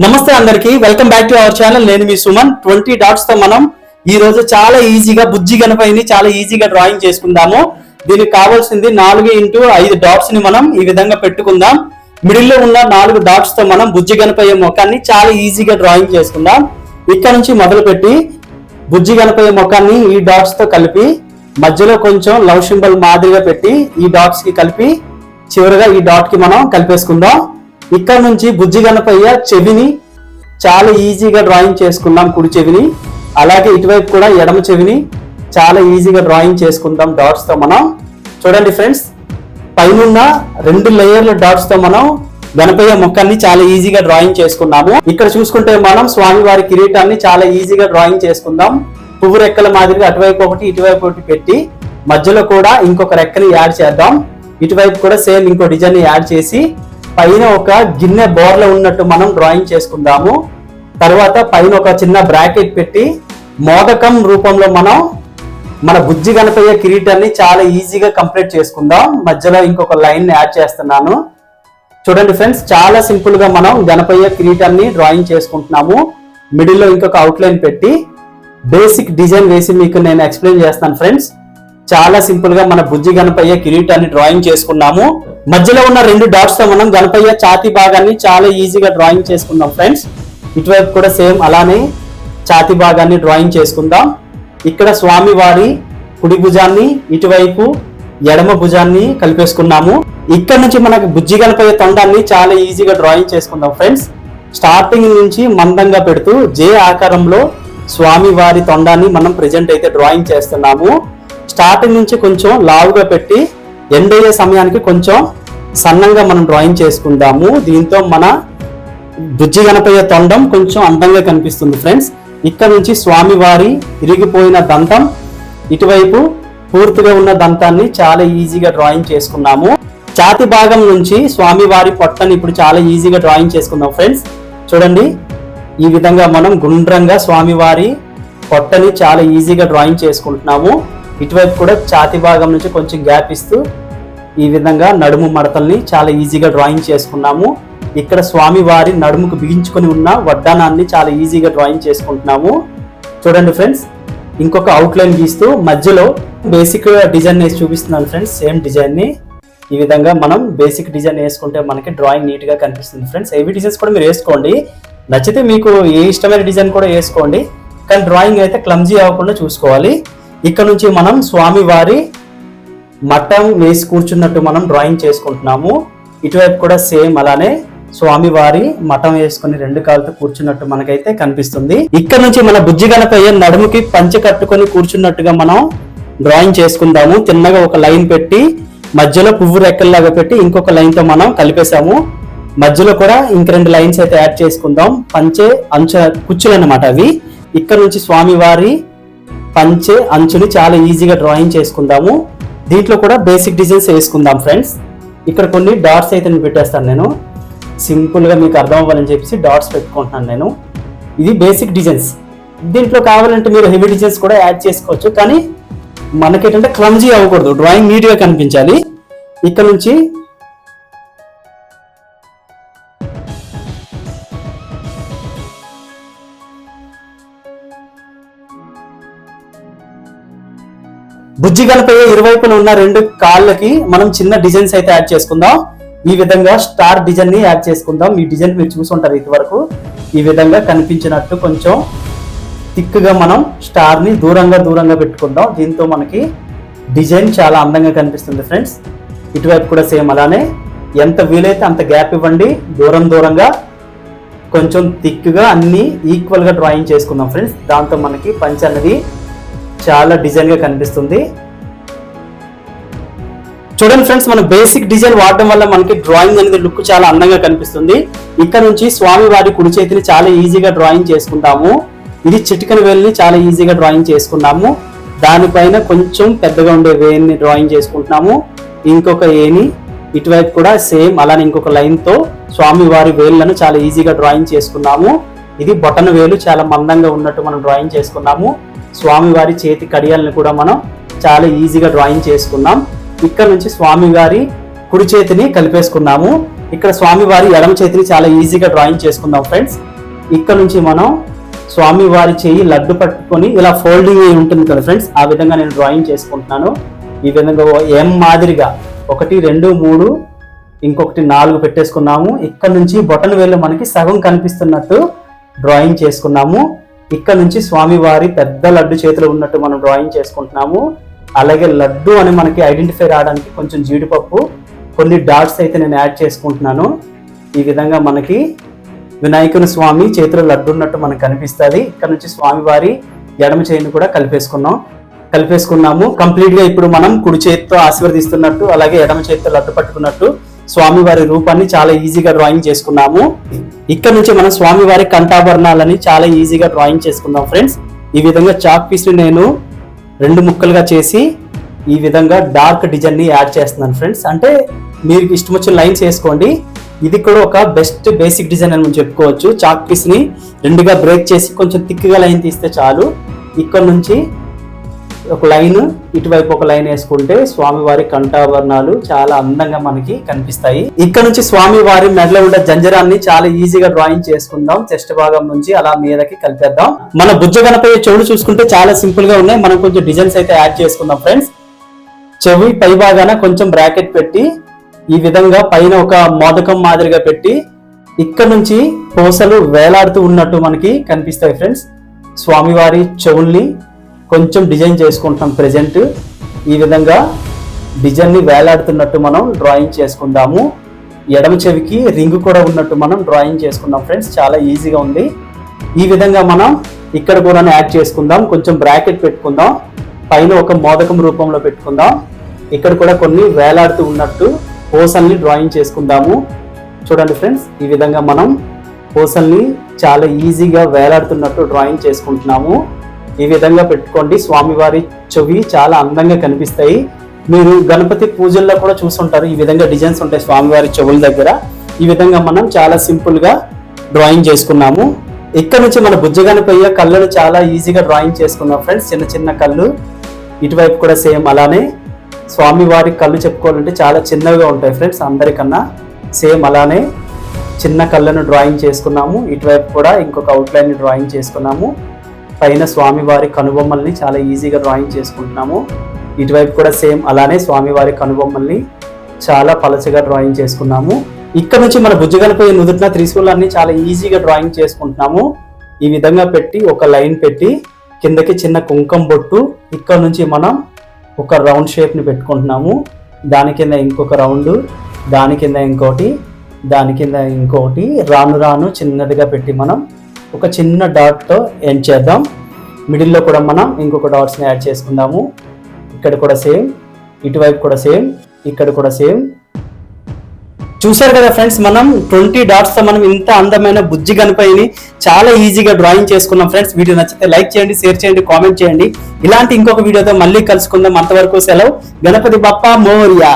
నమస్తే అందరికి welcome back to our channel. నేను మీ సుమన్. ట్వంటీ డాట్స్తో మనం ఈ రోజు చాలా ఈజీగా బుజ్జి గణపతిని చాలా ఈజీగా డ్రాయింగ్ చేసుకుందాము. దీనికి కావాల్సింది నాలుగు ఇంటూ ఐదు డాట్స్ని మనం ఈ విధంగా పెట్టుకుందాం. మిడిల్లో ఉన్న నాలుగు డాట్స్తో మనం బుజ్జి గణపయ్య ముఖాన్ని చాలా ఈజీగా డ్రాయింగ్ చేసుకుందాం. ఇక్కడ నుంచి మొదలు పెట్టి బుజ్జి గణపయ్య ముఖాన్ని ఈ డాట్స్తో కలిపి మధ్యలో కొంచెం లవ్ సింబల్ మాదిరిగా పెట్టి ఈ డాట్స్కి కలిపి చివరిగా ఈ డాట్కి మనం కలిపేసుకుందాం. ఇక్కడ నుంచి బుజ్జి గణపయ్య చెవిని చాలా ఈజీగా డ్రాయింగ్ చేసుకుందాం కుడి చెవిని. అలాగే ఇటువైపు కూడా ఎడమ చెవిని చాలా ఈజీగా డ్రాయింగ్ చేసుకుందాం డాట్స్తో మనం. చూడండి ఫ్రెండ్స్ పైనున్న రెండు లేయర్ల డాట్స్తో మనం గణపయ్య ముఖాన్ని చాలా ఈజీగా డ్రాయింగ్ చేసుకున్నాము. ఇక్కడ చూసుకుంటే మనం స్వామివారి కిరీటాన్ని చాలా ఈజీగా డ్రాయింగ్ చేసుకుందాం. పువ్వు రెక్కల మాదిరిగా అటువైపు ఒకటి ఇటువైపు ఒకటి పెట్టి మధ్యలో కూడా ఇంకొక రెక్కని యాడ్ చేద్దాం. ఇటువైపు కూడా సేమ్ ఇంకో డిజైన్ యాడ్ చేసి పైన ఒక గిన్నె బోర్లో ఉన్నట్టు మనం డ్రాయింగ్ చేసుకుందాము. తర్వాత పైన ఒక చిన్న బ్రాకెట్ పెట్టి మోదకం రూపంలో మనం మన బుజ్జి గణపయ్య కిరీటాన్ని చాలా ఈజీగా కంప్లీట్ చేసుకుందాం. మధ్యలో ఇంకొక లైన్ యాడ్ చేస్తున్నాను. చూడండి ఫ్రెండ్స్ చాలా సింపుల్గా మనం గణపయ్య కిరీటాన్ని డ్రాయింగ్ చేసుకుంటున్నాము. మిడిల్లో ఇంకొక అవుట్లైన్ పెట్టి బేసిక్ డిజైన్ వేసి మీకు నేను ఎక్స్ప్లెయిన్ చేస్తాను ఫ్రెండ్స్. చాలా సింపుల్గా మన బుజ్జి గణపయ్య కిరీటాన్ని డ్రాయింగ్ చేసుకున్నాము. మధ్యలో ఉన్న రెండు డాట్స్తో మనం గణపయ్య ఛాతీ భాగాన్ని చాలా ఈజీగా డ్రాయింగ్ చేసుకుందాం ఫ్రెండ్స్ ఇటువైపు కూడా సేమ్ అలానే ఛాతీ భాగాన్ని డ్రాయింగ్ చేసుకుందాం. ఇక్కడ స్వామి వారి కుడి భుజాన్ని ఇటువైపు ఎడమ భుజాన్ని కలిపేసుకున్నాము. ఇక్కడ నుంచి మనకు బుజ్జి గణపయ్య తొండాన్ని చాలా ఈజీగా డ్రాయింగ్ చేసుకుందాం ఫ్రెండ్స్ స్టార్టింగ్ నుంచి మందంగా పెడుతూ జే ఆకారంలో స్వామి వారి తొండాన్ని మనం ప్రెజెంట్ అయితే డ్రాయింగ్ చేస్తున్నాము. స్టార్టింగ్ నుంచి కొంచెం లావుగా పెట్టి ఎండ్ అయ్యే సమయానికి కొంచెం సన్నంగా మనం డ్రాయింగ్ చేసుకుందాము. దీంతో మన బుజ్జి గణపయ్య తొండం కొంచెం అందంగా కనిపిస్తుంది ఫ్రెండ్స్. ఇక్కడ నుంచి స్వామివారి ఇరిగిపోయిన దంతం ఇటువైపు పూర్తిగా ఉన్న దంతాన్ని చాలా ఈజీగా డ్రాయింగ్ చేసుకున్నాము. ఛాతి భాగం నుంచి స్వామివారి పొట్టని ఇప్పుడు చాలా ఈజీగా డ్రాయింగ్ చేసుకున్నాం ఫ్రెండ్స్. చూడండి ఈ విధంగా మనం గుండ్రంగా స్వామివారి పొట్టని చాలా ఈజీగా డ్రాయింగ్ చేసుకుంటున్నాము. ఇటువైపు కూడా ఛాతి భాగం నుంచి కొంచెం గ్యాప్ ఇస్తూ ఈ విధంగా నడుము మడతల్ని చాలా ఈజీగా డ్రాయింగ్ చేసుకున్నాము. ఇక్కడ స్వామివారి నడుముకు బిగించుకొని ఉన్న వడ్డానాన్ని చాలా ఈజీగా డ్రాయింగ్ చేసుకుంటున్నాము. చూడండి ఫ్రెండ్స్ ఇంకొక అవుట్లైన్ గీస్తూ మధ్యలో బేసిక్ డిజైన్ వేసి చూపిస్తున్నాను ఫ్రెండ్స్ సేమ్ డిజైన్ని ఈ విధంగా మనం బేసిక్ డిజైన్ వేసుకుంటే మనకి డ్రాయింగ్ నీట్గా కనిపిస్తుంది ఫ్రెండ్స్. ఏవి డిజైన్స్ కూడా మీరు వేసుకోండి. నచ్చితే మీకు ఏ ఇష్టమైన డిజైన్ కూడా వేసుకోండి. కానీ డ్రాయింగ్ అయితే క్లమ్జీ అవ్వకుండా చూసుకోవాలి. ఇక్కడ నుంచి మనం స్వామివారి మఠం వేసి కూర్చున్నట్టు మనం డ్రాయింగ్ చేసుకుంటున్నాము. ఇటువైపు కూడా సేమ్ అలానే స్వామివారి మఠం వేసుకుని రెండు కాళ్ళతో కూర్చున్నట్టు మనకైతే కనిపిస్తుంది. ఇక్కడ నుంచి మన బుజ్జి గణపయ్య నడుముకి పంచె కట్టుకొని కూర్చున్నట్టుగా మనం డ్రాయింగ్ చేసుకుందాము. తిన్నగా ఒక లైన్ పెట్టి మధ్యలో పువ్వు రెక్కల్లాగా పెట్టి ఇంకొక లైన్తో మనం కలిపేసాము మధ్యలో కూడా ఇంక రెండు లైన్స్ అయితే యాడ్ చేసుకుందాం. పంచే అంచ కుచ్చులు అనమాట అవి. ఇక్కడ నుంచి స్వామివారి పంచే అంచుని చాలా ఈజీగా డ్రాయింగ్ చేసుకుందాము. దీంట్లో కూడా బేసిక్ డిజైన్స్ వేసుకుందాం ఫ్రెండ్స్ ఇక్కడ కొన్ని డాట్స్ అయితే నేను పెట్టేస్తాను నేను. సింపుల్గా మీకు అర్థం అవ్వాలని చెప్పేసి డాట్స్ పెట్టుకుంటున్నాను నేను. ఇది బేసిక్ డిజైన్స్ దీంట్లో కావాలంటే మీరు హెవీ డిజైన్స్ కూడా యాడ్ చేసుకోవచ్చు. కానీ మనకేంటంటే క్లమ్జీ అవ్వకూడదు. డ్రాయింగ్ నీట్గా కనిపించాలి. ఇక్కడ నుంచి బుజ్జి గణపయ్య ఇరువైపున ఉన్న రెండు కాళ్ళకి మనం చిన్న డిజైన్స్ అయితే యాడ్ చేసుకుందాం. ఈ విధంగా స్టార్ డిజైన్ని యాడ్ చేసుకుందాం. ఈ డిజైన్ మీరు చూసుంటారు ఇదివరకు. ఈ విధంగా కనిపించినట్టు కొంచెం థిక్గా మనం స్టార్ని దూరంగా దూరంగా పెట్టుకుందాం. దీంతో మనకి డిజైన్ చాలా అందంగా కనిపిస్తుంది ఫ్రెండ్స్. ఇటువైపు కూడా సేమ్ అలానే. ఎంత వీలైతే అంత గ్యాప్ ఇవ్వండి. దూరం దూరంగా కొంచెం థిక్గా అన్నీ ఈక్వల్గా డ్రాయింగ్ చేసుకుందాం ఫ్రెండ్స్. దాంతో మనకి పంచ్ అనేది చాలా డిజైన్గా కనిపిస్తుంది. చూడండి ఫ్రెండ్స్ మన బేసిక్ డిజైన్ వాడడం వల్ల మనకి డ్రాయింగ్ అనేది లుక్ చాలా అందంగా కనిపిస్తుంది. ఇక్కడ నుంచి స్వామి వారి కుడి చేతిని చాలా ఈజీగా డ్రాయింగ్ చేసుకుంటాము. ఇది చిటికన వేలిని చాలా ఈజీగా డ్రాయింగ్ చేసుకున్నాము. దానిపైన కొంచెం పెద్దగా ఉండే వేని డ్రాయింగ్ చేసుకుంటున్నాము. ఇంకొక ఏని ఇటువైపు కూడా సేమ్ అలానే ఇంకొక లైన్తో స్వామి వారి వేళ్ళను చాలా ఈజీగా డ్రాయింగ్ చేసుకున్నాము. ఇది బొటన వేలు చాలా మందంగా ఉన్నట్టు మనం డ్రాయింగ్ చేసుకున్నాము. స్వామివారి చేతి కడియాలను కూడా మనం చాలా ఈజీగా డ్రాయింగ్ చేసుకున్నాం. ఇక్కడ నుంచి స్వామివారి కుడి చేతిని కలిపేసుకున్నాము. ఇక్కడ స్వామివారి ఎడమ చేతిని చాలా ఈజీగా డ్రాయింగ్ చేసుకుందాం ఫ్రెండ్స్. ఇక్కడ నుంచి మనం స్వామివారి చేయి లడ్డు పట్టుకొని ఇలా ఫోల్డింగ్ అయి ఉంటుంది కదా ఫ్రెండ్స్ ఆ విధంగా నేను డ్రాయింగ్ చేసుకుంటున్నాను. ఈ విధంగా ఏం ఎం మాదిరిగా ఒకటి రెండు మూడు ఇంకొకటి నాలుగు పెట్టేసుకున్నాము. ఇక్కడ నుంచి బొటన వేలు మనకి సగం కనిపిస్తున్నట్టు డ్రాయింగ్ చేసుకున్నాము. ఇక్కడ నుంచి స్వామివారి పెద్ద లడ్డు చేతిలో ఉన్నట్టు మనం డ్రాయింగ్ చేసుకుంటున్నాము. అలాగే లడ్డు అని మనకి ఐడెంటిఫై రావడానికి కొంచెం జీడిపప్పు కొన్ని డాట్స్ అయితే నేను యాడ్ చేసుకుంటున్నాను. ఈ విధంగా మనకి వినాయకుని స్వామి చేతిలో లడ్డు ఉన్నట్టు మనకు కనిపిస్తుంది. ఇక్కడ నుంచి స్వామివారి ఎడమ చేయిని కూడా కలిపేసుకున్నాం. కలిపేసుకున్నాము. కంప్లీట్గా ఇప్పుడు మనం కుడి చేతితో ఆశీర్వదిస్తున్నట్టు అలాగే ఎడమ చేతితో లడ్డు పట్టుకున్నట్టు స్వామివారి రూపాన్ని చాలా ఈజీగా డ్రాయింగ్ చేసుకున్నాము. ఇక్కడ నుంచి మనం స్వామివారి కంఠాభరణాలని చాలా ఈజీగా డ్రాయింగ్ చేసుకుందాం ఫ్రెండ్స్ ఈ విధంగా చాక్ పీస్ని నేను రెండు ముక్కలుగా చేసి ఈ విధంగా డార్క్ డిజైన్ని యాడ్ చేస్తున్నాను ఫ్రెండ్స్ అంటే మీరు ఇష్టం వచ్చిన లైన్స్ వేసుకోండి. ఇది కూడా ఒక బెస్ట్ బేసిక్ డిజైన్ అని మనం చెప్పుకోవచ్చు. చాక్ పీస్ని రెండుగా బ్రేక్ చేసి కొంచెం థిక్గా లైన్ తీస్తే చాలు. ఇక్కడ నుంచి ఒక లైన్ ఇటువైపు ఒక లైన్ వేసుకుంటే స్వామివారి కంఠాభరణాలు చాలా అందంగా మనకి కనిపిస్తాయి. ఇక్కడ నుంచి స్వామివారి మెడలో ఉండే జంజరాన్ని చాలా ఈజీగా డ్రాయింగ్ చేసుకుందాం. చెస్ట్ భాగం నుంచి అలా మీదకి కలిపేద్దాం. మన బుజ్జ గణపతి చెవులు చూసుకుంటే చాలా సింపుల్గా ఉన్నాయి. మనం కొంచెం డిజైన్స్ అయితే యాడ్ చేసుకుందాం ఫ్రెండ్స్. చెవి పై భాగాన కొంచెం బ్రాకెట్ పెట్టి ఈ విధంగా పైన ఒక మోదకం మాదిరిగా పెట్టి ఇక్కడ నుంచి పూసలు వేలాడుతూ ఉన్నట్టు మనకి కనిపిస్తాయి ఫ్రెండ్స్. స్వామివారి చెవుల్ని కొంచెం డిజైన్ చేసుకుంటాం ప్రెజెంట్ ఈ విధంగా డిజైన్ని వేలాడుతున్నట్టు మనం డ్రాయింగ్ చేసుకుందాము. ఎడమ చెవికి రింగ్ కూడా ఉన్నట్టు మనం డ్రాయింగ్ చేసుకుందాం ఫ్రెండ్స్ చాలా ఈజీగా ఉంది. ఈ విధంగా మనం ఇక్కడ కూడా యాడ్ చేసుకుందాం. కొంచెం బ్రాకెట్ పెట్టుకుందాం. పైన ఒక మోదకం రూపంలో పెట్టుకుందాం. ఇక్కడ కూడా కొన్ని వేలాడుతూ ఉన్నట్టు పోసల్ని డ్రాయింగ్ చేసుకుందాము. చూడండి ఫ్రెండ్స్ ఈ విధంగా మనం పోసల్ని చాలా ఈజీగా వేలాడుతున్నట్టు డ్రాయింగ్ చేసుకుంటున్నాము. ఈ విధంగా పెట్టుకోండి. స్వామివారి చెవి చాలా అందంగా కనిపిస్తాయి. మీరు గణపతి పూజల్లో కూడా చూసుంటారు. ఈ విధంగా డిజైన్స్ ఉంటాయి స్వామివారి చెవుల దగ్గర. ఈ విధంగా మనం చాలా సింపుల్గా డ్రాయింగ్ చేసుకున్నాము. ఇక్కడ నుంచి మన బుజ్జగనపయ్య కళ్ళను చాలా ఈజీగా డ్రాయింగ్ చేసుకున్నాం ఫ్రెండ్స్. చిన్న చిన్న కళ్ళు ఇటువైపు కూడా సేమ్ అలానే. స్వామివారి కళ్ళు చెప్పుకోవాలంటే చాలా చిన్నవిగా ఉంటాయి ఫ్రెండ్స్ అందరికన్నా. సేమ్ అలానే చిన్న కళ్ళను డ్రాయింగ్ చేసుకున్నాము. ఇటువైపు కూడా ఇంకొక అవుట్లైన్ డ్రాయింగ్ చేసుకున్నాము. పైన స్వామివారి కనుబొమ్మల్ని చాలా ఈజీగా డ్రాయింగ్ చేసుకుంటున్నాము. ఇటువైపు కూడా సేమ్ అలానే స్వామివారి కనుబొమ్మల్ని చాలా పలచగా డ్రాయింగ్ చేసుకున్నాము. ఇక్కడ నుంచి మన బుజ్జగలపై నుదుటిన త్రిశూలాన్ని చాలా ఈజీగా డ్రాయింగ్ చేసుకుంటున్నాము. ఈ విధంగా పెట్టి ఒక లైన్ పెట్టి కిందకి చిన్న కుంకం బొట్టు ఇక్కడ నుంచి మనం ఒక రౌండ్ షేప్ని పెట్టుకుంటున్నాము. దాని కింద ఇంకొక రౌండ్ దాని కింద ఇంకోటి దాని కింద ఇంకోటి రాను రాను చిన్నదిగా పెట్టి మనం ఒక చిన్న డాట్తో ఎండ్ చేద్దాం. మిడిల్లో కూడా మనం ఇంకొక డాట్స్ని యాడ్ చేసుకుందాము. ఇక్కడ కూడా సేమ్ ఇటువైపు కూడా సేమ్ ఇక్కడ కూడా సేమ్ చూశారు కదా ఫ్రెండ్స్ మనం ట్వంటీ డాట్స్తో మనం ఇంత అందమైన బుజ్జి గణపతిని చాలా ఈజీగా డ్రాయింగ్ చేసుకున్నాం ఫ్రెండ్స్ వీడియో నచ్చితే లైక్ చేయండి షేర్ చేయండి కామెంట్ చేయండి. ఇలాంటి ఇంకొక వీడియోతో మళ్ళీ కలుసుకుందాం. అంతవరకు సెలవు. గణపతి బప్ప మోరియా.